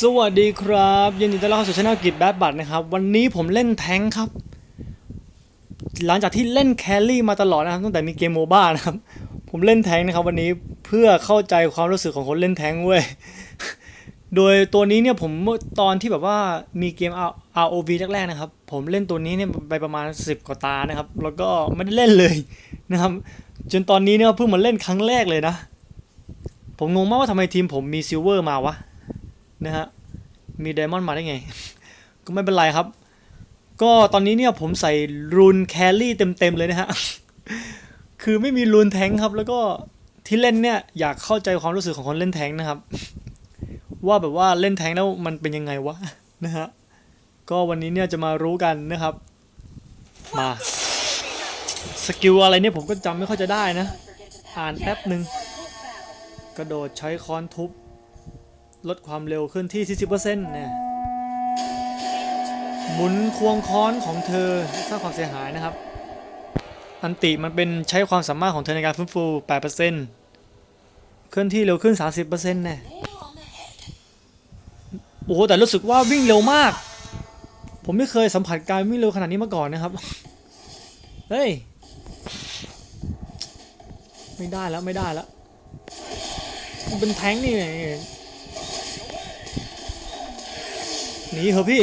สวัสดีครับยินดีต้อนรับเข้าสู่ช่องกิจแบดบัตนะครับ วันนี้ผมเล่นแทงครับ หลังจากที่เล่นแครี่มาตลอดนะครับตั้งแต่มีเกมโมบ้านะครับ ผมเล่นแทงนะครับ วันนี้เพื่อเข้าใจความรู้สึกของคนเล่นแทงเว้ยโดยตัวนี้เนี่ยผมเมื่อตอนที่แบบว่ามีเกม ROV แรกๆนะครับ ผมเล่นตัวนี้เนี่ยไปประมาณ 10 กว่าตานะครับ แล้วก็ไม่ได้เล่นเลยนะครับ จนตอนนี้เนี่ยเพิ่งมาเล่นครั้งแรกเลยนะ ผมงงมากว่าทำไมทีมผมมีซิลเวอร์มาวะ นะฮะ มีไดมอนด์มาได้ไง ก็ไม่เป็นไรครับ ก็ตอนนี้เนี่ยผมใส่รูนแครี่เต็มๆเลยนะฮะ คือไม่มีรูนแทงครับ แล้วก็ที่เล่นเนี่ยอยากเข้าใจความรู้สึกของคนเล่นแทงนะครับ ว่าแบบว่าเล่นแทงแล้วมันเป็นยังไงวะนะฮะ ก็วันนี้เนี่ยจะมารู้กันนะครับ มาสกิลอะไรเนี่ยผมก็จำไม่ค่อยจะได้นะ อ่านแป๊บหนึ่งกระโดดใช้ค้อนทุบ ลดความเร็วขึ้นที่ 40%เนี่ยหมุนควงค้อนของเธอสร้างความเสียหายนะครับ อันติมันเป็นใช้ความสามารถของเธอในการฟื้นฟู 8%เคลื่อนที่เร็วขึ้น 30%เนี่ยโอ้โหแต่รู้สึกว่าวิ่งเร็วมาก ผมไม่เคยสัมผัสการวิ่งเร็วขนาดนี้มาก่อนนะครับ เฮ้ย ไม่ได้แล้วไม่ได้แล้วมันเป็นแท้งนี่ หนีเหอะพี่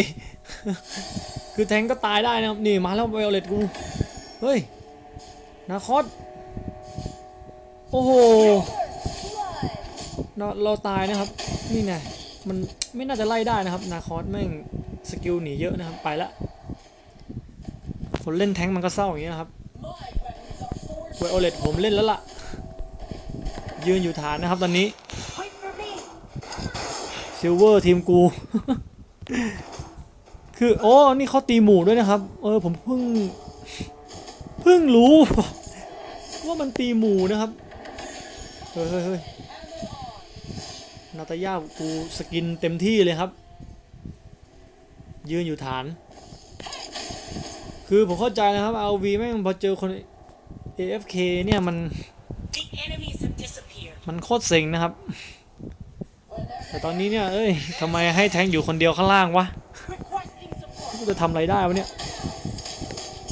คือแทงก็ตายได้นะครับ นี่มาแล้วไวโอเลตกู เฮ้ย นาคอสโอ้โหเราเราตายนะครับ นี่ไง มันไม่น่าจะไล่ได้นะครับ นาคอสแม่งสกิลหนีเยอะนะครับ ไปละ คนเล่นแทงค์มันก็เศร้าอย่างนี้นะครับไวโอเลตผมเล่นแล้วล่ะ ยืนอยู่ฐานนะครับตอนนี้ซิลเวอร์ทีมกู คือโอ้นี่เขาตีหมู่ด้วยนะครับ เออผมเพิ่งเพิ่งรู้ว่ามันตีหมู่นะครับเฮ้ยเฮ้ยนาตาย่ากูสกินเต็มที่เลยครับ ยืนอยู่ฐาน คือผมเข้าใจนะครับ RV แม่งพอเจอคน AFK เนี่ยมันมันโคตรเซ็งนะครับ แต่ตอนนี้เนี่ย เอ้ยทำไมให้แทงอยู่คนเดียวข้างล่างวะ กูจะทำอะไรได้วะเนี่ย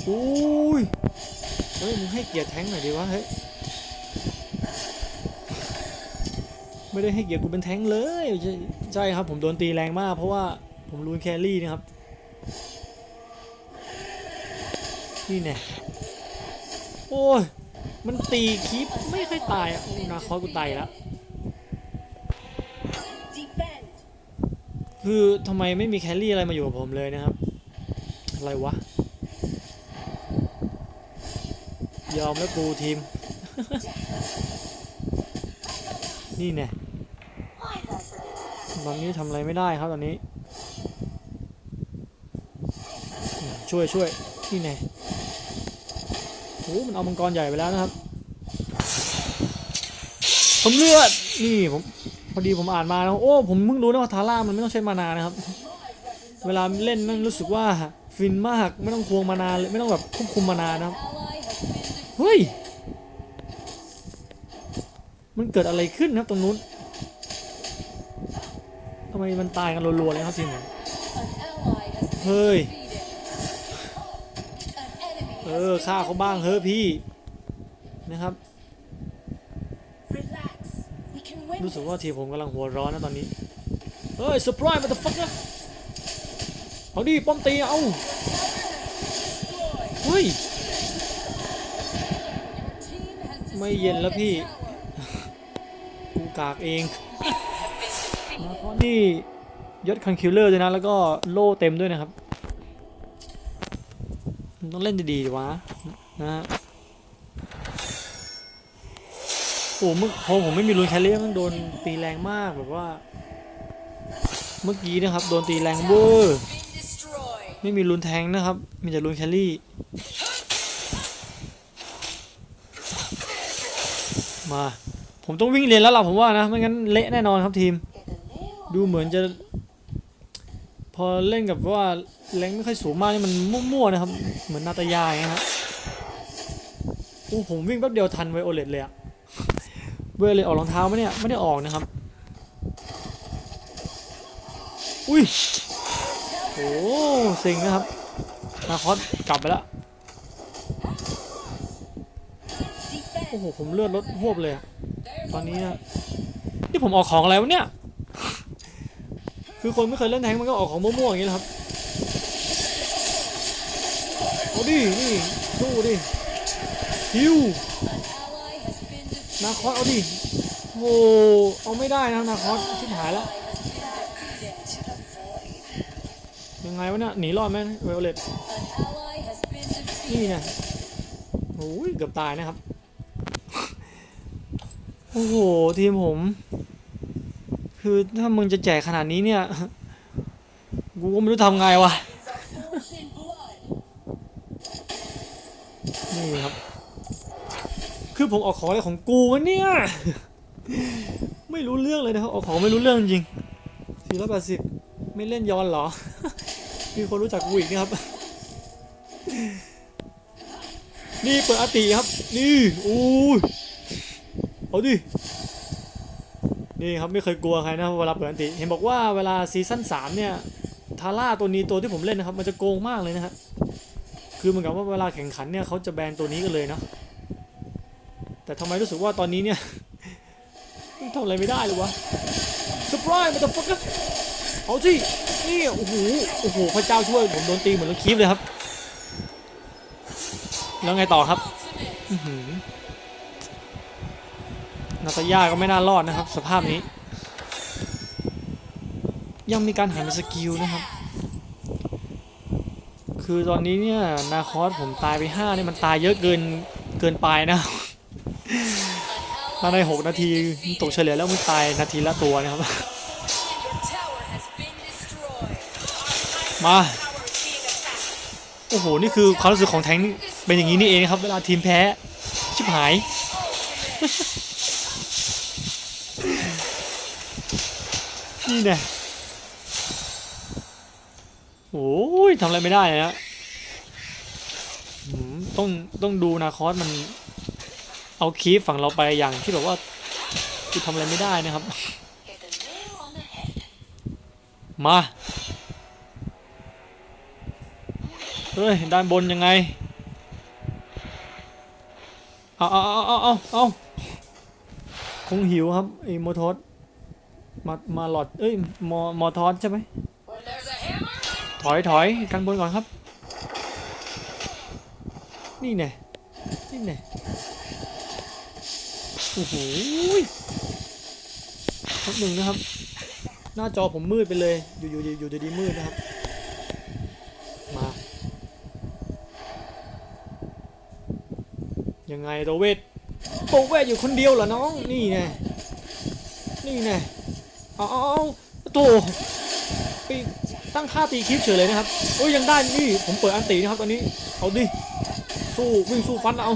อุ้ยเฮ้ยมึงให้เกียรติแทงค์หน่อยดิวะเฮ้ยไม่ได้ให้เกียรติกูเป็นแทงค์เลยใช่ใช่ครับผมโดนตีแรงมาก เพราะว่าผมรูนแครี่นะครับนี่แน่โอ้ยมันตีคลิปไม่ค่อยตายอะโอ้นาคอสกูตายแล้ว Defend. คือทำไมไม่มีแครี่อะไรมาอยู่กับผมเลยนะครับ อะไรวะ ยอมแล้วกูทีม นี่แน่ตอนนี้ทำอะไรไม่ได้ครับตอนนี้ ช่วยช่วยนี่แน่โอ้มันเอามังกรใหญ่ไปแล้วนะครับ ผมเลือด นี่ผมพอดีผมอ่านมาแล้วโอ้ ผมเพิ่งรู้นะว่าทาร่ามันไม่ต้องใช้มานานะครับ เวลาเล่นมันรู้สึกว่า ฟินมากไม่ต้องควงมานาเลยไม่ต้องแบบควบคุมมานานะครับเฮ้ยมันเกิดอะไรขึ้นนะครับตรงนู้นทำไมมันตายกันรัวๆเลยครับทีมผมเฮ้ยเออฆ่าเขาบ้างเฮ้ยพี่นะครับ Relax. We can win. รู้สึกว่าทีมผมกำลังหัวร้อนนะตอนนี้เฮ้ยเซอร์ไพรส์มาต h ฟักนะ เอาดิป้อมตีเอาเฮ้ยไม่เย็นแล้วพี่กูกากเองนะเพราะนี่ยศคันคิลเลอร์ด้วยนะ แล้วก็โล่เต็มด้วยนะครับมันต้องเล่นดีๆวะนะฮะโอ้เมื่อพอผมไม่มีรูนแคลรี่มันโดนตีแรงมากแบบว่า เมื่อกี้นะครับ โดนตีแรงเวอร์ ไม่มีรูนแทงนะครับ มีแต่รูนแคลรี่ มา ผมต้องวิ่งเรียนแล้วล่ะผมว่านะ ไม่งั้นเละแน่นอนครับทีม ดูเหมือนจะ พอเล่นกับว่าแรงไม่ค่อยสูงมากนี่มันมั่วๆนะครับ เหมือนนาตายาอย่างเงี้ยฮะโอ้ผมวิ่งแป๊บเดียวทันไวโอเลตเลยอะไวเลตออกรองเท้าไหมเนี่ย ไม่ได้ออกนะครับ อุ้ย โอ้สิงนะครับนาคอสกลับไปแล้วโอ้โหผมเลือดลดหวบเลยตอนนี้นะนี่ผมออกของอะไรวะเนี่ย คือคนไม่เคยเล่นแทงมันก็ออกของมั่วๆอย่างนี้แหละครับเอาดินี่สู้ดิฮิวนาคอสเอาดิโอ้เอาไม่ได้นะนาคอสชิบหายแล้ว ยังไงวะเนี่ยหนีรอดไหมเวลเลตนี่นะโอ้ยเกือบตายนะครับ โอ้โห ทีมผม คือถ้ามึงจะแจกขนาดนี้เนี่ย กูก็ไม่รู้ทำไงวะ นี่ครับ คือผมออกของอะไรของกูวะเนี่ย ไม่รู้เรื่องเลยนะครับ ออกของไม่รู้เรื่องจริงสี่ร้อยแปดสิบไม่เล่นย้อนเหรอ มีคนรู้จักกูอีกนะครับ นี่เปิดอติครับ นี่อู้เอาดิ นี่ครับไม่เคยกลัวใครนะเวลาเปิดอัติ เห็นบอกว่าเวลาซีซั่น3เนี่ย ทาร่าตัวนี้ตัวที่ผมเล่นนะครับ มันจะโกงมากเลยนะฮะ คือเหมือนกับว่าเวลาแข่งขันเนี่ยเขาจะแบนตัวนี้กันเลยเนาะ แต่ทำไมรู้สึกว่าตอนนี้เนี่ยทำอะไรไม่ได้เลยวะสปรายมันจะฟักน เอาสินี่โอ้โหโอ้โหพระเจ้าช่วยผมโดนตีเหมือนรถคีบเลยครับ แล้วไงต่อครับนาตาย่าก็ไม่น่ารอดนะครับ สภาพนี้ ยังมีการหันไปสกิลนะครับ คือตอนนี้เนี่ยนาคอสผมตายไปห้าเนี่ยมันตายเยอะเกินเกินไปนะถ้าในหกนาทีตกเฉลี่ยแล้วมันตายนาทีละตัวนะครับ มา โอ้โห นี่คือความรู้สึกของแทงเป็นอย่างนี้นี่เองครับ เวลาทีมแพ้ ชิบหาย นี่น่โอ้ยทำอะไรไม่ได้นะต้องต้องดูนาคอสมัน เอาคีฟฝั่งเราไปอย่างที่แบบว่าคือทำอะไรไม่ได้นะครับ มา เฮ้ย ด้านบนยังไง เอาเอาเอาเอาเอาเอาคงหิวครับไอ้โมทอสมา มาหลอด เอ้ย มอ มอทอสใช่ไหม ถอยถอยกันบนก่อนครับ นี่แน่นี่แน่โอ้โหแป๊บหนึ่งนะครับ หน้าจอผมมืดไปเลย อยู่อยู่อยู่ดีมืดนะครับ มา ยังไงโตเวทโตเวทอยู่คนเดียวเหรอน้อง นี่ไงนี่ไงเอาเอาโตไปตั้งค่าตีคลิปเฉยเลยนะครับโอ้ยยังได้นี่ผมเปิดอันตีนะครับตอนนี้เอาดิสู้วิ่งสู้ฟันเอา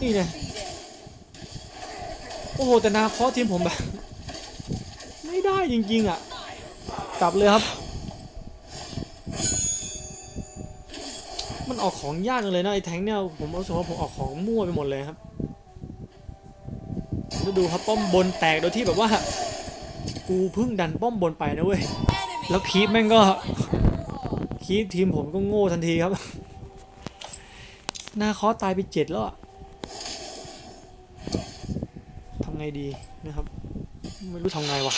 นี่ไงโอ้โหแต่นาคอทีมผมแบบ ไม่ได้จริงๆอะกลับเลยครับ ออกของยากเลยนะไอ้แทงเนี่ยผมรู้สึกว่าผมออกของมั่วไปหมดเลยครับแล้วดูครับป้อมบนแตกโดยที่แบบว่า กูเพิ่งดันป้อมบนไปนะเว้ยแล้วคีปแม่งก็คีปทีมผมก็โง่ทันทีครับหน้าคอตายไปเจ็ดแล้วทำไงดีนะครับ ไม่รู้ทำไงวะ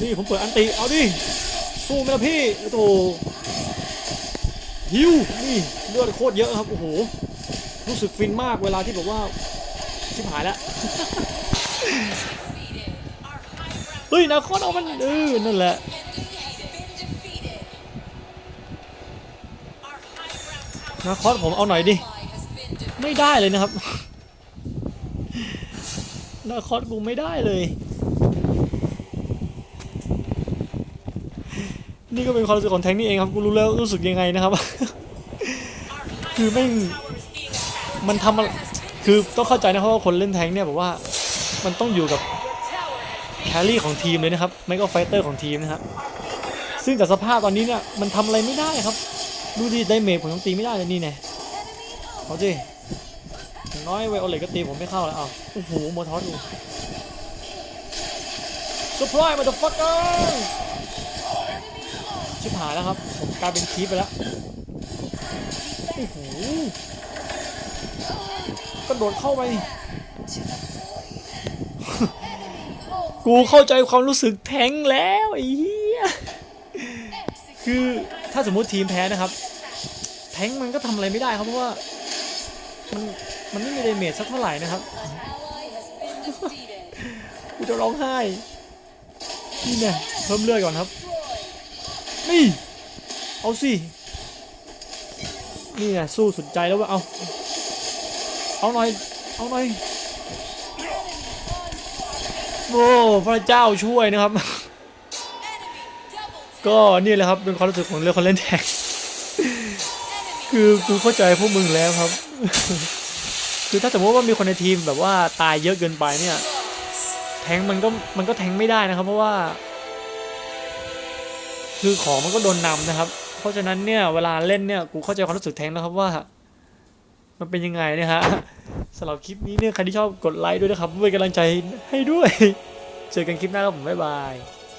นี่ผมเปิดอันติเอาดิสู้ไหมล่ะพี่โอ้โห ฮิวนี่เลือดโคตรเยอะครับโอ้โหรู้สึกฟินมากเวลาที่แบบว่าชิบหายแล้วเฮ้ยนาคอสเอามันเออนั่นแหละนาคอสผมเอาหน่อยดิไม่ได้เลยนะครับนาคอสกูไม่ได้เลย นี่ก็เป็นความรู้สึกของแทงค์นี่เองครับกูรู้แล้วรู้สึกยังไงนะครับ คือแม่มันทำคือต้องเข้าใจนะครับว่าคนเล่นแทงค์เนี่ยแบบว่ามันต้องอยู่กับแครี่ของทีมเลยนะครับไม่ก็ไฟเตอร์ของทีมนะครับซึ่งจากสภาพตอนนี้เนี่ยมันทำอะไรไม่ได้ครับ ดูดิได้เมจผมยังตีไม่ได้เลยนี่แน่เอาดิอน้อยไวโอเลตก็ตีผมไม่เข้าแล้วอ้าวโอ้โหโมทอสดู surprise motherfucker ชิบหายแล้วครับ ผมกลายเป็นคีปไปแล้ว โอ้โหกระโดดเข้าไป กูเข้าใจความรู้สึกแทงแล้วไอ้เหี้ย คือถ้าสมมุติทีมแพ้นะครับ แทงมันก็ทำอะไรไม่ได้ครับเพราะว่า มันมันไม่มีเดเมจสักเท่าไหร่นะครับ กูจะร้องไห้ นี่เนี่ยเพิ่มเลือดก่อนครับ นี่ เอาสิ นี่เนี่ยสู้สุดใจแล้วว่าเอา เอาหน่อย เอาหน่อย โอ้พระเจ้าช่วยนะครับ ก็นี่แหละครับเป็นความรู้สึกของเรื่องคนเล่นแท็ก คือกูเข้าใจพวกมึงแล้วครับ คือถ้าสมมติว่ามีคนในทีมแบบว่าตายเยอะเกินไปเนี่ย แทงมันก็มันก็แทงไม่ได้นะครับ เพราะว่า คือของมันก็โดนนำนะครับ เพราะฉะนั้นเนี่ยเวลาเล่นเนี่ยกูเข้าใจความรู้สึกแทงแล้วครับว่า มันเป็นยังไงเนี่ยฮะสำหรับคลิปนี้เนี่ยใครที่ชอบกดไลค์ด้วยนะครับเพื่อเป็นกำลังใจให้ด้วย เจอกันคลิปหน้าครับผมบ๊ายบาย